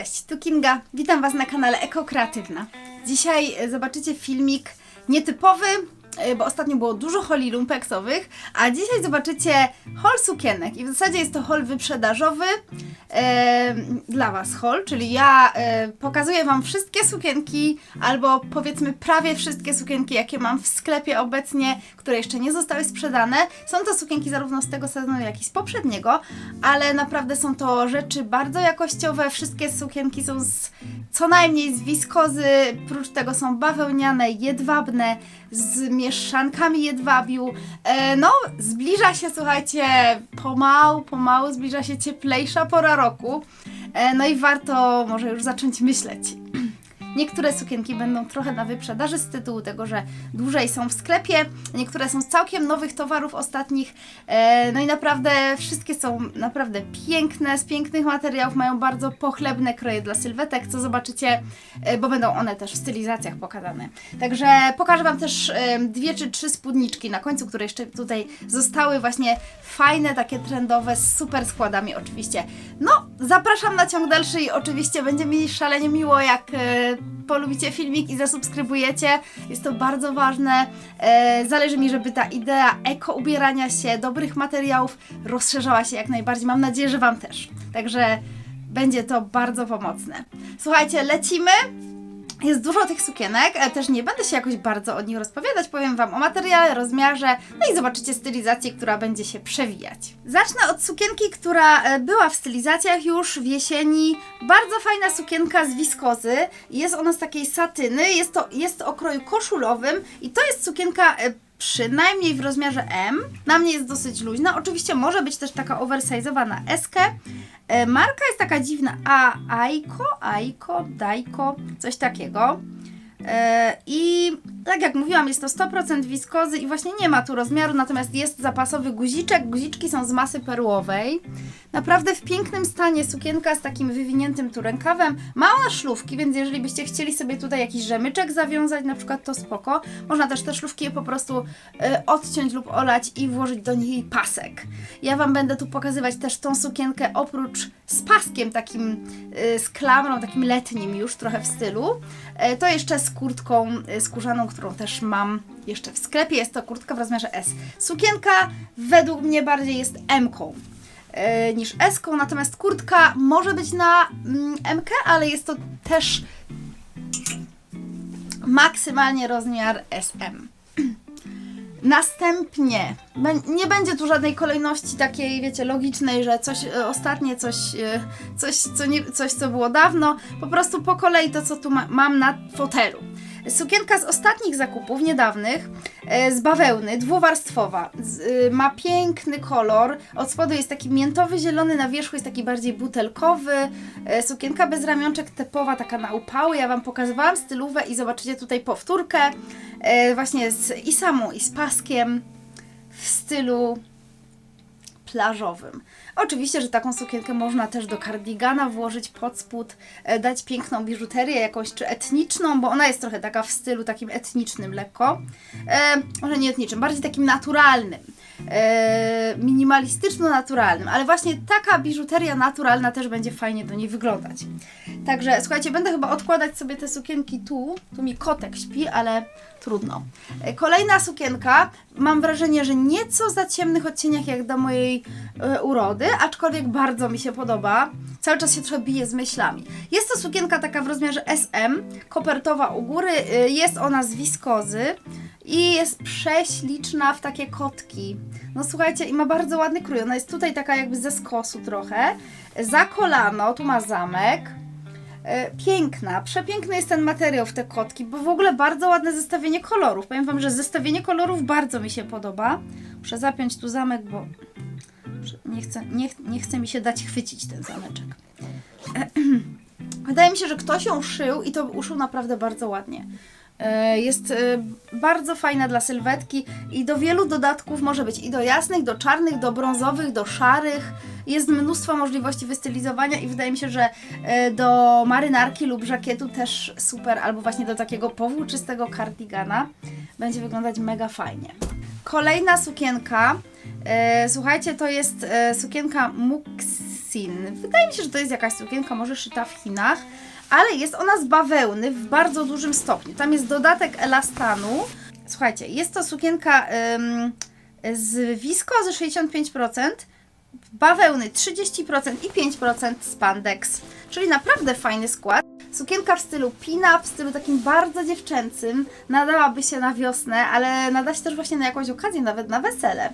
Cześć, tu Kinga. Witam Was na kanale Eko Kreatywna. Dzisiaj e, zobaczycie filmik nietypowy, bo ostatnio było dużo holi lumpeksowych, a dzisiaj zobaczycie hol sukienek. I w zasadzie jest to hol wyprzedażowy e, dla Was hol, czyli ja e, pokazuję Wam wszystkie sukienki, albo powiedzmy prawie wszystkie sukienki, jakie mam w sklepie obecnie, które jeszcze nie zostały sprzedane. Są to sukienki zarówno z tego sezonu, jak i z poprzedniego, ale naprawdę są to rzeczy bardzo jakościowe. Wszystkie sukienki są z, co najmniej z wiskozy, prócz tego są bawełniane, jedwabne, z mieszankami jedwabiu. E, no, zbliża się, słuchajcie, pomału, pomału zbliża się cieplejsza pora roku. E, no i warto może już zacząć myśleć. Niektóre sukienki będą trochę na wyprzedaży z tytułu tego, że dłużej są w sklepie. Niektóre są z całkiem nowych towarów ostatnich. E, no i naprawdę wszystkie są naprawdę piękne, z pięknych materiałów, mają bardzo pochlebne kroje dla sylwetek, co zobaczycie, e, bo będą one też w stylizacjach pokazane. Także pokażę Wam też e, dwie czy trzy spódniczki na końcu, które jeszcze tutaj zostały właśnie fajne, takie trendowe, z super składami oczywiście. No, zapraszam na ciąg dalszy i oczywiście będzie mi szalenie miło, jak polubicie filmik i zasubskrybujecie. Jest to bardzo ważne. E, zależy mi, żeby ta idea eko ubierania się, dobrych materiałów rozszerzała się jak najbardziej. Mam nadzieję, że Wam też. Także będzie to bardzo pomocne. Słuchajcie, lecimy. Jest dużo tych sukienek, e, też nie będę się jakoś bardzo o nich rozpowiadać, powiem Wam o materiale, rozmiarze, no i zobaczycie stylizację, która będzie się przewijać. Zacznę od sukienki, która e, była w stylizacjach już w jesieni. Bardzo fajna sukienka z wiskozy, jest ona z takiej satyny, jest to jest o kroju koszulowym i to jest sukienka e, przynajmniej w rozmiarze M. Na mnie jest dosyć luźna. Oczywiście może być też taka oversize'owa na eskę. E, Marka jest taka dziwna. A Aiko, Aiko, Dajko, coś takiego. E, I tak jak mówiłam, jest to 100% wiskozy i właśnie nie ma tu rozmiaru, natomiast jest zapasowy guziczek. Guziczki są z masy perłowej. Naprawdę w pięknym stanie sukienka z takim wywiniętym tu rękawem. Ma ona szlufki, więc jeżeli byście chcieli sobie tutaj jakiś rzemyczek zawiązać, na przykład to spoko. Można też te szlufki po prostu e, odciąć lub olać i włożyć do niej pasek. Ja Wam będę tu pokazywać też tą sukienkę oprócz z paskiem takim, e, z klamrą, takim letnim już trochę w stylu. To jeszcze z kurtką e, skórzaną, którą też mam jeszcze w sklepie. Jest to kurtka w rozmiarze S. Sukienka według mnie bardziej jest M-ką e, niż S-ką, natomiast kurtka może być na mm, MK, ale jest to też maksymalnie rozmiar SM. Następnie, nie będzie tu żadnej kolejności takiej, wiecie, logicznej, że coś e, ostatnie, coś, e, coś, co nie, coś, co było dawno. Po prostu po kolei to, co tu ma, mam na fotelu. Sukienka z ostatnich zakupów, niedawnych, e, z bawełny, dwuwarstwowa. Y, ma piękny kolor. Od spodu jest taki miętowy, zielony, na wierzchu jest taki bardziej butelkowy. E, sukienka bez ramionczek, typowa, taka na upały. Ja Wam pokazywałam stylówę i zobaczycie tutaj powtórkę. E, właśnie z i samą, i z paskiem w stylu plażowym. Oczywiście, że taką sukienkę można też do kardigana włożyć pod spód, e, dać piękną biżuterię jakąś czy etniczną, bo ona jest trochę taka w stylu takim etnicznym lekko. E, może nie etnicznym, bardziej takim naturalnym. E, minimalistyczno-naturalnym, ale właśnie taka biżuteria naturalna też będzie fajnie do niej wyglądać. Także słuchajcie, będę chyba odkładać sobie te sukienki tu. Tu mi kotek śpi, ale trudno. E, Kolejna sukienka, mam wrażenie, że nieco za ciemnych odcieniach jak do mojej e, urody, aczkolwiek bardzo mi się podoba. Cały czas się trochę bije z myślami. Jest to sukienka taka w rozmiarze SM, kopertowa u góry, e, jest ona z wiskozy i jest prześliczna w takie kotki. No słuchajcie, i ma bardzo ładny krój. Ona jest tutaj taka jakby ze skosu trochę. Za kolano, tu ma zamek. E, Piękna, przepiękny jest ten materiał w te kotki, bo w ogóle bardzo ładne zestawienie kolorów. Powiem Wam, że zestawienie kolorów bardzo mi się podoba. Muszę zapiąć tu zamek, bo nie chce, nie, nie chce mi się dać chwycić ten zameczek. Wydaje mi się, że ktoś ją szył i to uszył naprawdę bardzo ładnie. E, Jest e, bardzo fajna dla sylwetki i do wielu dodatków może być i do jasnych, do czarnych, do brązowych, do szarych. Jest mnóstwo możliwości wystylizowania i wydaje mi się, że e, do marynarki lub żakietu też super, albo właśnie do takiego powłóczystego kardigana będzie wyglądać mega fajnie. Kolejna sukienka, słuchajcie, to jest sukienka Mux Sin. Wydaje mi się, że to jest jakaś sukienka, może szyta w Chinach, ale jest ona z bawełny w bardzo dużym stopniu. Tam jest dodatek elastanu. Słuchajcie, jest to sukienka ym, z wiskozy 65%, bawełny 30% i 5% spandex, czyli naprawdę fajny skład. Sukienka w stylu pin-up, w stylu takim bardzo dziewczęcym, nadałaby się na wiosnę, ale nada się też właśnie na jakąś okazję, nawet na wesele.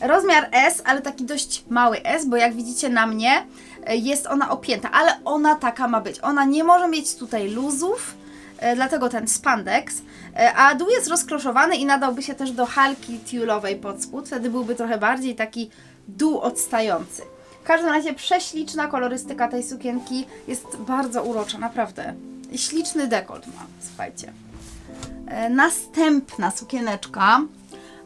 Rozmiar S, ale taki dość mały S, bo jak widzicie na mnie e, jest ona opięta, ale ona taka ma być. Ona nie może mieć tutaj luzów, e, dlatego ten spandex, e, a dół jest rozkroszowany i nadałby się też do halki tiulowej pod spód, wtedy byłby trochę bardziej taki dół odstający. W każdym razie prześliczna kolorystyka tej sukienki jest bardzo urocza, naprawdę. Śliczny dekolt ma, słuchajcie. Następna sukieneczka.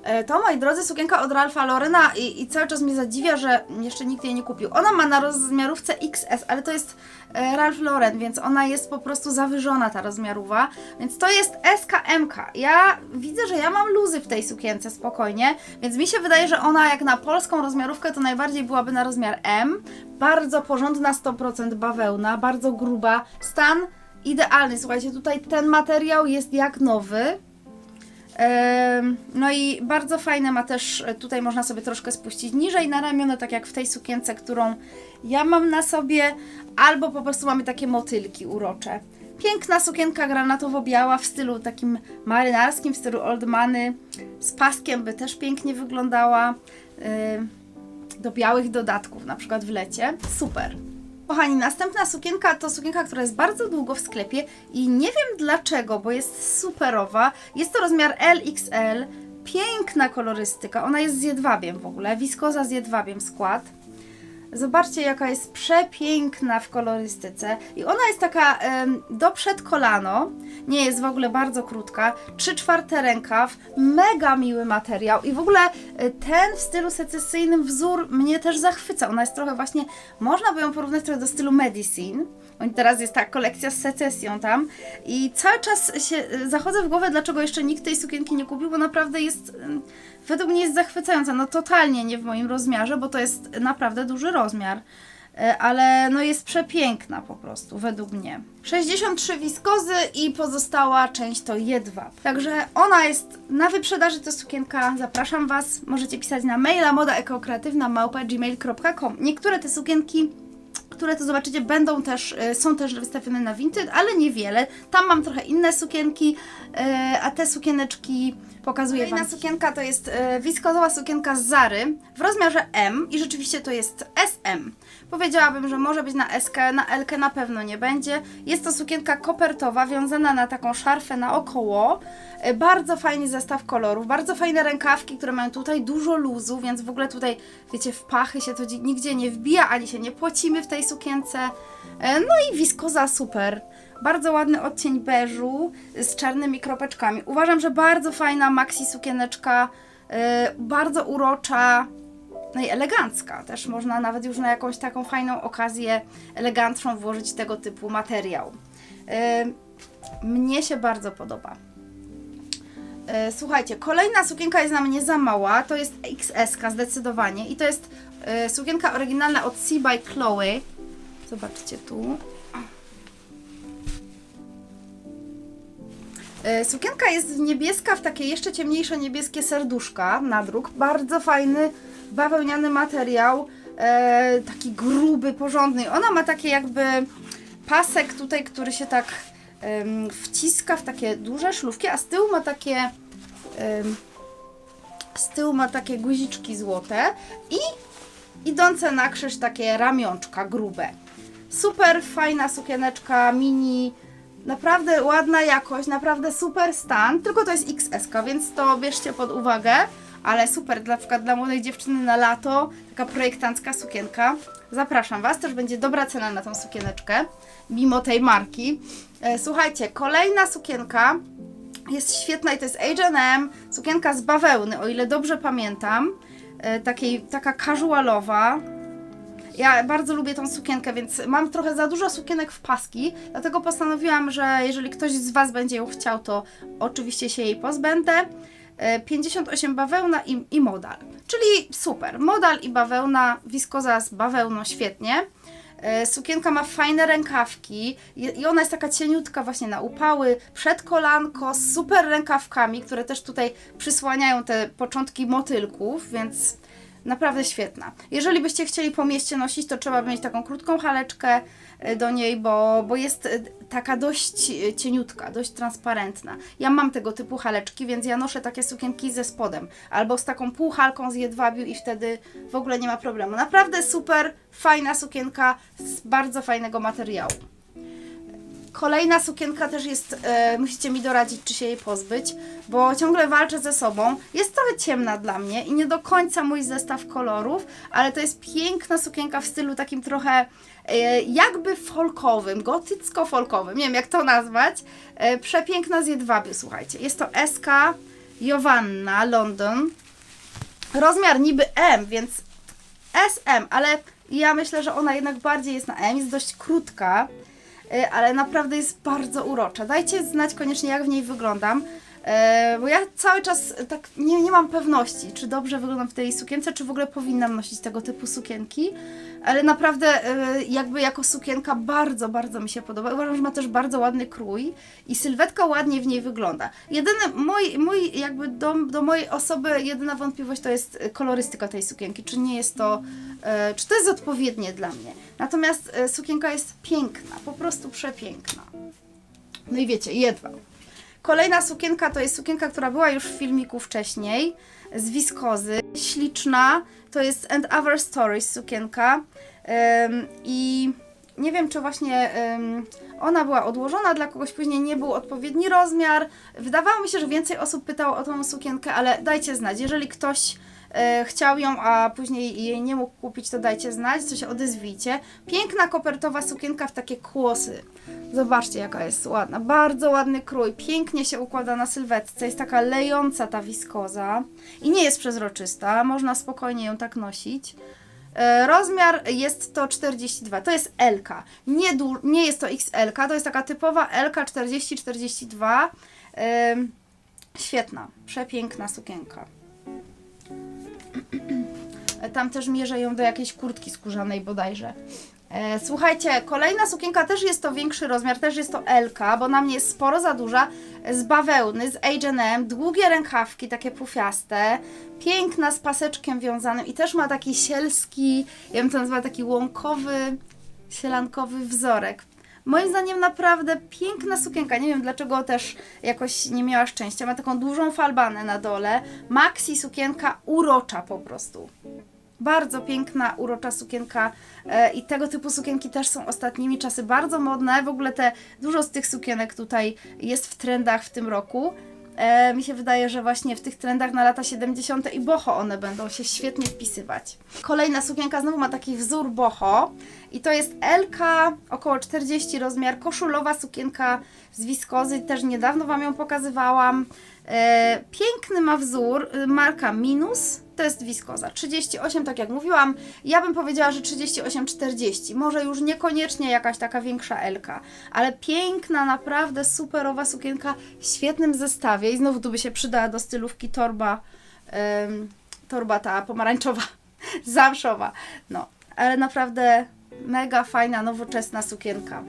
E, To, moi drodzy, sukienka od Ralpha Lorena i, i cały czas mnie zadziwia, że jeszcze nikt jej nie kupił. Ona ma na rozmiarówce XS, ale to jest e, Ralph Lauren, więc ona jest po prostu zawyżona ta rozmiarówa, więc to jest SKMK. Ja widzę, że ja mam luzy w tej sukience spokojnie, więc mi się wydaje, że ona jak na polską rozmiarówkę to najbardziej byłaby na rozmiar M. Bardzo porządna 100% bawełna, bardzo gruba. Stan idealny. Słuchajcie, tutaj ten materiał jest jak nowy. No i bardzo fajne ma też, e, tutaj można sobie troszkę spuścić niżej na ramiona, tak jak w tej sukience, którą ja mam na sobie, albo po prostu mamy takie motylki urocze. Piękna sukienka granatowo-biała w stylu takim marynarskim, w stylu old money, z paskiem by też pięknie wyglądała. Do białych dodatków, na przykład w lecie. Super. Kochani, następna sukienka to sukienka, która jest bardzo długo w sklepie i nie wiem dlaczego, bo jest superowa. Jest to rozmiar LXL, piękna kolorystyka, ona jest z jedwabiem w ogóle, wiskoza z jedwabiem skład. Zobaczcie, jaka jest przepiękna w kolorystyce. I ona jest taka em, do przed kolano. Nie jest w ogóle bardzo krótka. 3 czwarte rękaw. Mega miły materiał. I w ogóle e, ten w stylu secesyjnym wzór mnie też zachwyca. Ona jest trochę właśnie, można by ją porównać trochę do stylu Medicine. Teraz jest ta kolekcja z secesją tam. I cały czas się e, zachodzę w głowę, dlaczego jeszcze nikt tej sukienki nie kupił, bo naprawdę jest, według mnie jest zachwycająca. No totalnie nie w moim rozmiarze, bo to jest naprawdę duży rozmiar. E, Ale no jest przepiękna po prostu, według mnie. 63 wiskozy i pozostała część to jedwab. Także ona jest na wyprzedaży, to sukienka. Zapraszam Was. Możecie pisać na maila modaekokreatywna małpa gmail.com. Niektóre te sukienki które tu zobaczycie, będą też, e, są też wystawione na Vinted, ale niewiele. Tam mam trochę inne sukienki, e, a te sukieneczki pokazuję Wam. Kolejna sukienka to jest e, wiskozowa sukienka z Zary w rozmiarze M i rzeczywiście to jest SM. Powiedziałabym, że może być na SK, na LK na pewno nie będzie. Jest to sukienka kopertowa, wiązana na taką szarfę naokoło. E, Bardzo fajny zestaw kolorów, bardzo fajne rękawki, które mają tutaj dużo luzu, więc w ogóle tutaj, wiecie, w pachy się to dzi- nigdzie nie wbija, ani się nie płacimy w tej sukience. E, No i wiskoza super. Bardzo ładny odcień beżu z czarnymi kropeczkami. Uważam, że bardzo fajna maxi sukieneczka, e, bardzo urocza, no i elegancka. Też można nawet już na jakąś taką fajną okazję elegancką włożyć tego typu materiał. E, Mnie się bardzo podoba. E, Słuchajcie, kolejna sukienka jest na mnie za mała, to jest XS zdecydowanie i to jest e, sukienka oryginalna od Sea by Chloe. Zobaczcie tu. E, Sukienka jest niebieska w takie jeszcze ciemniejsze niebieskie serduszka, nadruk. Bardzo fajny, bawełniany materiał, taki gruby, porządny. Ona ma takie jakby pasek tutaj, który się tak wciska w takie duże szlówki, a z tyłu ma takie z tyłu ma takie guziczki złote i idące na krzyż takie ramionczka grube. Super fajna sukieneczka mini, naprawdę ładna jakość, naprawdę super stan, tylko to jest XS, więc to bierzcie pod uwagę, ale super, dla, przykład dla młodej dziewczyny na lato, taka projektancka sukienka. Zapraszam Was, też będzie dobra cena na tą sukieneczkę, mimo tej marki. E, Słuchajcie, kolejna sukienka jest świetna i to jest H&M, sukienka z bawełny, o ile dobrze pamiętam, e, takiej, taka casualowa, ja bardzo lubię tą sukienkę, więc mam trochę za dużo sukienek w paski, dlatego postanowiłam, że jeżeli ktoś z Was będzie ją chciał, to oczywiście się jej pozbędę. E, 58 bawełna i, i modal. czyli super. Modal i bawełna, wiskoza z bawełną, świetnie. E, Sukienka ma fajne rękawki i ona jest taka cieniutka właśnie na upały, przed kolanko, z super rękawkami, które też tutaj przysłaniają te początki motylków, więc naprawdę świetna. Jeżeli byście chcieli po mieście nosić, to trzeba mieć taką krótką haleczkę e, do niej, bo, bo jest e, taka dość e, cieniutka, dość transparentna. Ja mam tego typu haleczki, więc ja noszę takie sukienki ze spodem, albo z taką półhalką z jedwabiu i wtedy w ogóle nie ma problemu. Naprawdę super, fajna sukienka z bardzo fajnego materiału. Kolejna sukienka też jest, e, musicie mi doradzić, czy się jej pozbyć, bo ciągle walczę ze sobą. Jest trochę ciemna dla mnie i nie do końca mój zestaw kolorów, ale to jest piękna sukienka w stylu takim trochę e, jakby folkowym, gotycko-folkowym, nie wiem jak to nazwać. E, przepiękna z jedwabiu, słuchajcie. Jest to SK Joanna London. Rozmiar niby M, więc SM, ale ja myślę, że ona jednak bardziej jest na M, jest dość krótka, ale naprawdę jest bardzo urocza. Dajcie znać koniecznie, jak w niej wyglądam, y, bo ja cały czas tak nie, nie mam pewności, czy dobrze wyglądam w tej sukience, czy w ogóle powinnam nosić tego typu sukienki, ale naprawdę jakby jako sukienka bardzo, bardzo mi się podoba. Uważam, że ma też bardzo ładny krój i sylwetka ładnie w niej wygląda. Jedyny mój, mój jakby do, do mojej osoby jedyna wątpliwość to jest kolorystyka tej sukienki, czy nie jest to, czy to jest odpowiednie dla mnie. Natomiast y, sukienka jest piękna, po prostu przepiękna. No i wiecie, jedwab. Kolejna sukienka to jest sukienka, która była już w filmiku wcześniej, z wiskozy, śliczna, to jest And Other Stories sukienka i nie wiem, czy właśnie ona była odłożona dla kogoś, później nie był odpowiedni rozmiar. Wydawało mi się, że więcej osób pytało o tą sukienkę, ale dajcie znać, jeżeli ktoś e, chciał ją, a później jej nie mógł kupić, to dajcie znać, to się odezwijcie. Piękna kopertowa sukienka w takie kłosy. Zobaczcie, jaka jest ładna. Bardzo ładny krój, pięknie się układa na sylwetce. Jest taka lejąca ta wiskoza i nie jest przezroczysta. Można spokojnie ją tak nosić. E, Rozmiar jest to 42, to jest L. Nie, du- nie jest to XL, to jest taka typowa L 40-42. Ym, Świetna, przepiękna sukienka. Tam też mierzę ją do jakiejś kurtki skórzanej bodajże. E, słuchajcie, kolejna sukienka też jest to większy rozmiar, też jest to L, bo na mnie jest sporo za duża, z bawełny, z H&M, długie rękawki, takie pufiaste, piękna z paseczkiem wiązanym i też ma taki sielski, ja bym to nazwała taki łąkowy, sielankowy wzorek. Moim zdaniem naprawdę piękna sukienka. Nie wiem dlaczego też jakoś nie miała szczęścia. Ma taką dużą falbanę na dole. Maxi sukienka urocza po prostu. Bardzo piękna, urocza sukienka e, i tego typu sukienki też są ostatnimi czasy bardzo modne. W ogóle te dużo z tych sukienek tutaj jest w trendach w tym roku. E, mi się wydaje, że właśnie w tych trendach na lata 70. i boho one będą się świetnie wpisywać. Kolejna sukienka znowu ma taki wzór boho i to jest LK, około 40 rozmiar, koszulowa sukienka z wiskozy, też niedawno Wam ją pokazywałam. E, piękny ma wzór, y, marka Minus, to jest wiskoza. 38, tak jak mówiłam, ja bym powiedziała, że 38-40, może już niekoniecznie jakaś taka większa Elka, ale piękna, naprawdę superowa sukienka w świetnym zestawie. I znowu tu by się przydała do stylówki torba, em, torba ta pomarańczowa, zamszowa, no, ale naprawdę mega fajna, nowoczesna sukienka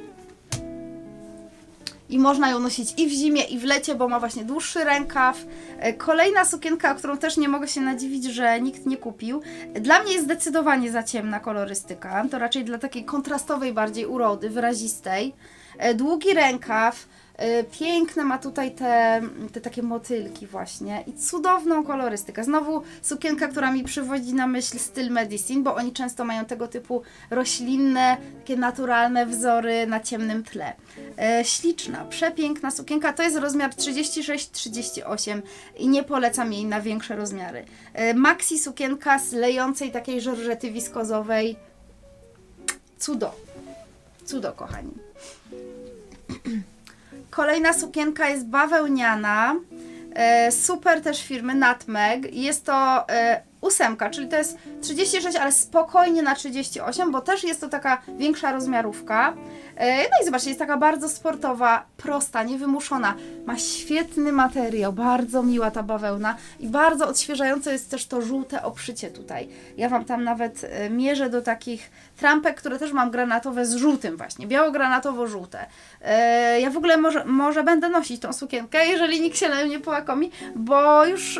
i można ją nosić i w zimie, i w lecie, bo ma właśnie dłuższy rękaw. E, Kolejna sukienka, którą też nie mogę się nadziwić, że nikt nie kupił. Dla mnie jest zdecydowanie za ciemna kolorystyka. To raczej dla takiej kontrastowej bardziej urody, wyrazistej. E, Długi rękaw. E, Piękne ma tutaj te, te takie motylki właśnie i cudowną kolorystykę. Znowu sukienka, która mi przywodzi na myśl styl medicine, bo oni często mają tego typu roślinne, takie naturalne wzory na ciemnym tle. E, śliczna, przepiękna sukienka. To jest rozmiar 36-38 i nie polecam jej na większe rozmiary. E, maxi sukienka z lejącej takiej żorżety wiskozowej. Cudo. Cudo, kochani. Kolejna sukienka jest bawełniana. E, super też firmy Nutmeg. Jest to e, ósemka, czyli to jest 36, ale spokojnie na 38, bo też jest to taka większa rozmiarówka. E, No i zobaczcie, jest taka bardzo sportowa, prosta, niewymuszona. Ma świetny materiał, bardzo miła ta bawełna i bardzo odświeżające jest też to żółte obszycie tutaj. Ja Wam tam nawet e, mierzę do takich trampek, które też mam granatowe z żółtym właśnie, biało-granatowo-żółte. E, Ja w ogóle może, może będę nosić tą sukienkę, jeżeli nikt się na nią nie połakomi, bo już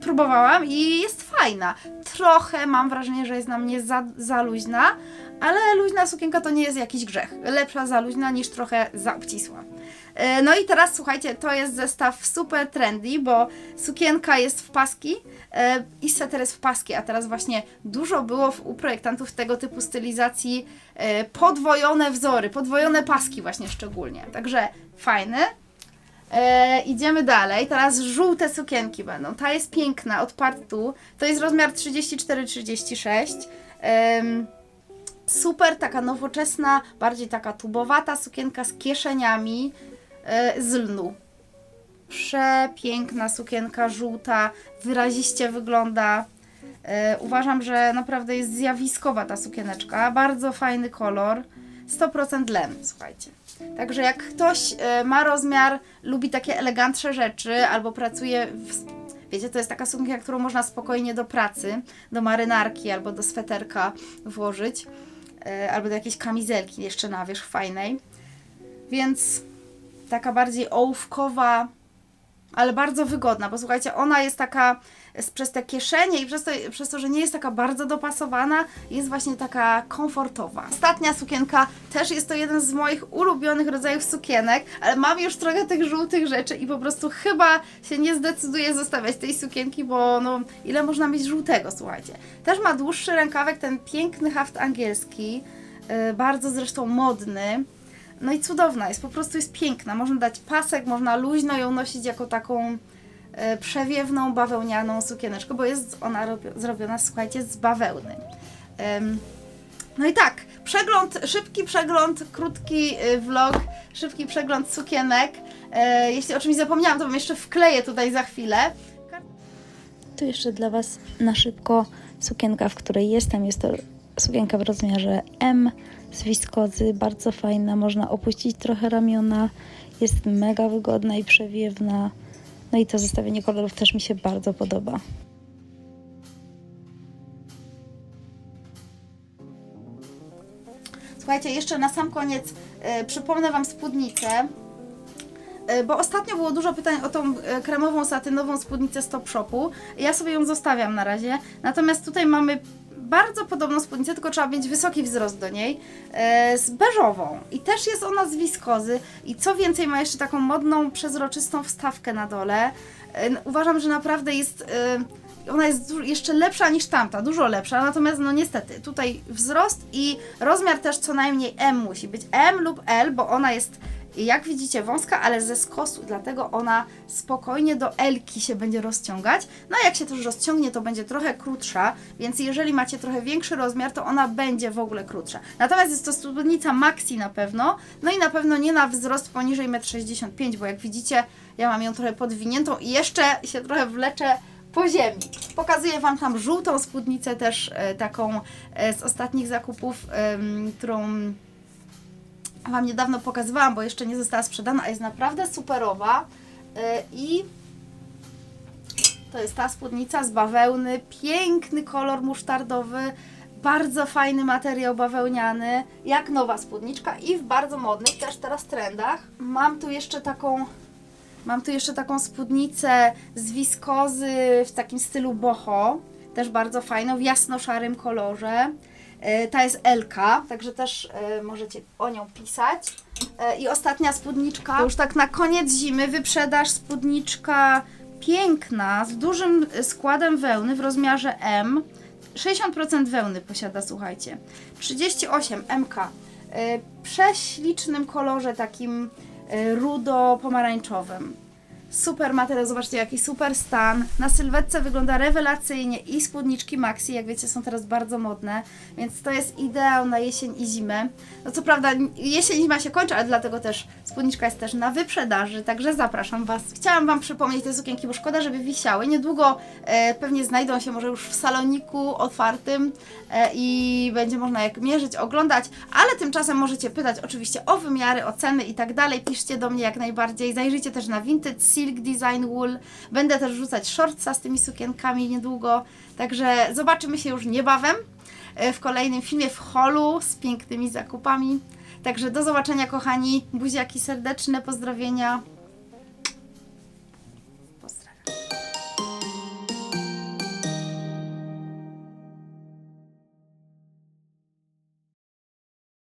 próbowałam i jest fajna. Trochę mam wrażenie, że jest na mnie za, za luźna, ale luźna sukienka to nie jest jakiś grzech. Lepsza za luźna niż trochę za obcisła. E, No i teraz słuchajcie, to jest zestaw super trendy, bo sukienka jest w paski e, i sweter jest w paski, a teraz właśnie dużo było u projektantów tego typu stylizacji e, podwojone wzory, podwojone paski właśnie szczególnie. Także fajny. E, idziemy dalej. Teraz żółte sukienki będą. Ta jest piękna od partu. To jest rozmiar 34-36. Em, super, taka nowoczesna, bardziej taka tubowata sukienka z kieszeniami e, z lnu. Przepiękna sukienka żółta, wyraziście wygląda. E, uważam, że naprawdę jest zjawiskowa ta sukieneczka. Bardzo fajny kolor. 100% len, słuchajcie. Także jak ktoś e, ma rozmiar, lubi takie elegantsze rzeczy albo pracuje w, Wiecie, to jest taka sukienka, którą można spokojnie do pracy, do marynarki albo do sweterka włożyć, e, albo do jakiejś kamizelki jeszcze na wierzch fajnej. Więc taka bardziej ołówkowa, ale bardzo wygodna, bo słuchajcie, ona jest taka przez te kieszenie i przez to, przez to, że nie jest taka bardzo dopasowana, jest właśnie taka komfortowa. Ostatnia sukienka też jest to jeden z moich ulubionych rodzajów sukienek, ale mam już trochę tych żółtych rzeczy i po prostu chyba się nie zdecyduję zostawiać tej sukienki, bo no ile można mieć żółtego, słuchajcie. Też ma dłuższy rękawek, ten piękny haft angielski, yy, bardzo zresztą modny. No i cudowna jest, po prostu jest piękna. Można dać pasek, można luźno ją nosić jako taką przewiewną, bawełnianą sukieneczkę, bo jest ona robio- zrobiona, słuchajcie, z bawełny. No i tak, przegląd, szybki przegląd, krótki y, vlog, szybki przegląd sukienek. E, jeśli o czymś zapomniałam, to wam jeszcze wkleję tutaj za chwilę. Tu jeszcze dla Was na szybko sukienka, w której jestem. Jest to sukienka w rozmiarze M z wiskozy, bardzo fajna. Można opuścić trochę ramiona. Jest mega wygodna i przewiewna. No i to zestawienie kolorów też mi się bardzo podoba. Słuchajcie, jeszcze na sam koniec e, przypomnę Wam spódnicę, e, bo ostatnio było dużo pytań o tą e, kremową, satynową spódnicę z Top Shopu. Ja sobie ją zostawiam na razie. Natomiast tutaj mamy bardzo podobną spódnicę, tylko trzeba mieć wysoki wzrost do niej, e, z beżową. I też jest ona z wiskozy. I co więcej, ma jeszcze taką modną, przezroczystą wstawkę na dole. E, Uważam, że naprawdę jest... e, ona jest jeszcze lepsza niż tamta, dużo lepsza, natomiast no niestety tutaj wzrost i rozmiar też co najmniej M musi być M lub L, bo ona jest jak widzicie wąska, ale ze skosu, dlatego ona spokojnie do L-ki się będzie rozciągać. No a jak się też rozciągnie, to będzie trochę krótsza, więc jeżeli macie trochę większy rozmiar, to ona będzie w ogóle krótsza. Natomiast jest to spódnica maxi na pewno, no i na pewno nie na wzrost poniżej 1,65 m, bo jak widzicie, ja mam ją trochę podwiniętą i jeszcze się trochę wleczę po ziemi. Pokazuję Wam tam żółtą spódnicę też e, taką e, z ostatnich zakupów, którą Wam niedawno pokazywałam, bo jeszcze nie została sprzedana, a jest naprawdę superowa e, i to jest ta spódnica z bawełny, piękny kolor musztardowy, bardzo fajny materiał bawełniany, jak nowa spódniczka i w bardzo modnych też teraz trendach. Mam tu jeszcze taką Mam tu jeszcze taką spódnicę z wiskozy w takim stylu boho, też bardzo fajną, w jasno-szarym kolorze. E, Ta jest Elka, także też e, możecie o nią pisać. E, I ostatnia spódniczka, to już tak na koniec zimy, wyprzedaż spódniczka piękna, z dużym składem wełny w rozmiarze M. 60% wełny posiada, słuchajcie. 38 MK. Prześlicznym kolorze takim rudo-pomarańczowym. Super materiał, zobaczcie jaki super stan. Na sylwetce wygląda rewelacyjnie i spódniczki maxi, jak wiecie, są teraz bardzo modne, więc to jest ideał na jesień i zimę. No co prawda jesień i zima się kończy, ale dlatego też spódniczka jest też na wyprzedaży, także zapraszam Was. Chciałam Wam przypomnieć te sukienki, bo szkoda, żeby wisiały. Niedługo e, pewnie znajdą się może już w saloniku otwartym e, i będzie można jak mierzyć, oglądać, ale tymczasem możecie pytać oczywiście o wymiary, o ceny i tak dalej. Piszcie do mnie jak najbardziej. Zajrzyjcie też na Vintage Silk Design Wool. Będę też wrzucać shortsa z tymi sukienkami niedługo, także zobaczymy się już niebawem e, w kolejnym filmie w holu z pięknymi zakupami. Także do zobaczenia kochani, buziaki serdeczne, pozdrowienia.